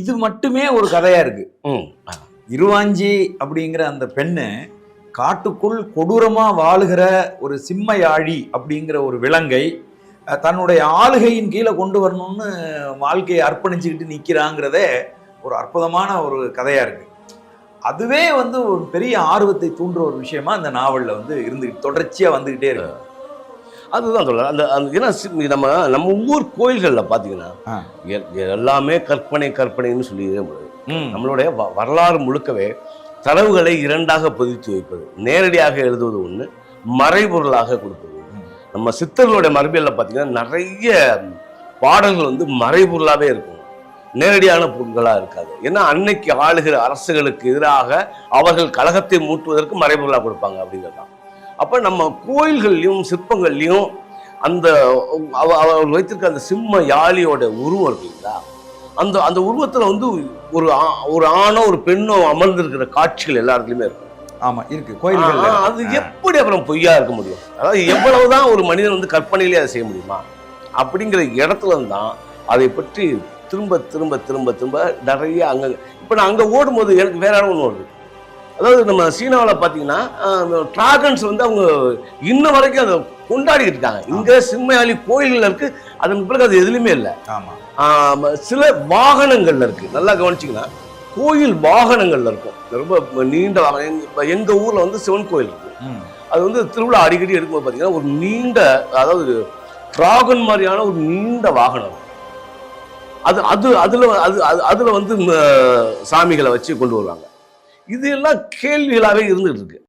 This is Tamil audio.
இது மட்டுமே ஒரு கதையா இருக்கு. இருவாஞ்சி அப்படிங்கிற அந்த பெண்ணு காட்டுக்குள் கொடூரமா வாழுகிற ஒரு சிம்மயாழி அப்படிங்கிற ஒரு விலங்கை தன்னுடைய ஆளுகையின் கீழே கொண்டு வரணும்னு வாழ்க்கையை அர்ப்பணிச்சுக்கிட்டு நிற்கிறாங்கிறதே ஒரு அற்புதமான ஒரு கதையா இருக்கு. அதுவே வந்து ஒரு பெரிய ஆர்வத்தை தூண்டுற ஒரு விஷயமா அந்த நாவல்ல வந்து இருந்து தொடர்ச்சியா வந்துகிட்டே இருக்கு. அதுதான் சொல்ல அந்த அந்த ஏன்னா நம்ம நம்ம ஊர் கோயில்களில் பார்த்தீங்கன்னா எல்லாமே கற்பனை கற்பனைன்னு சொல்லிடவே முடியாது. நம்மளுடைய வரலாறு முழுக்கவே தரவுகளை இரண்டாக பதித்து வைப்பது நேரடியாக எழுதுவது ஒன்று மறைபொருளாக கொடுப்பது. நம்ம சித்தர்களுடைய மரபியலில் பார்த்தீங்கன்னா நிறைய பாடல்கள் வந்து மறைபொருளாகவே இருக்கும். நேரடியான பொருள்களாக இருக்காது. ஏன்னா அன்னைக்கு ஆளுகிற அரசுகளுக்கு எதிராக அவர்கள் கழகத்தை மூட்டுவதற்கு மறைபொருளாக கொடுப்பாங்க அப்படிங்கிறது அப்போ நம்ம கோயில்கள்லையும் சிற்பங்கள்லையும் அந்த அவ- அவர் வைத்திருக்க அந்த சிம்ம யாழியோட உருவம் இருக்குங்களா அந்த அந்த உருவத்தில் வந்து ஒரு ஆ- ஒரு ஆணோ ஒரு பெண்ணோ அமர்ந்திருக்கிற காட்சிகள் எல்லா இடத்துலையுமே இருக்கும். ஆமா இருக்கு. கோயில்கள்ல ஆ, அது எப்படி அப்புறம் பொய்யா இருக்க முடியும்? அதாவது எவ்வளவுதான் ஒரு மனிதன் வந்து கற்பனையிலே அதை செய்ய முடியுமா? அப்படிங்கிற இடத்துல தான் அதை பற்றி திரும்ப திரும்ப திரும்ப திரும்ப நிறைய அங்க இப்போ நான் அங்கே ஓடும்போது எனக்கு வேற இடம் ஒன்று வருது. அதாவது நம்ம சீனாவில் பார்த்தீங்கன்னா டிராகன்ஸ் வந்து அவங்க இன்ன வரைக்கும் அதை கொண்டாடிக்கிட்டு இருக்காங்க. இங்கே சிம்மையாளி கோயில்கள் இருக்கு. அதன் பிறகு அது எதுலையுமே இல்லை. ஆமா. ஆம், சில வாகனங்கள்ல இருக்கு. நல்லா கவனிச்சிங்கன்னா கோயில் வாகனங்கள்ல இருக்கும். ரொம்ப நீண்ட வாகனம். எங்க- இப்ப எங்க ஊர்ல வந்து சிவன் கோயில் இருக்கு. ம். அது வந்து திருவிழா அடிக்கடி எடுக்கும்போது பார்த்தீங்கன்னா ஒரு நீண்ட அதாவது டிராகன் மாதிரியான ஒரு நீண்ட வாகனம். அது அது அதுல அது அது- அதுல வந்து சாமிகளை வச்சு கொண்டு வருவாங்க. இது எல்லாம் இருந்துகிட்டு இருந்துட்டு இருக்கு.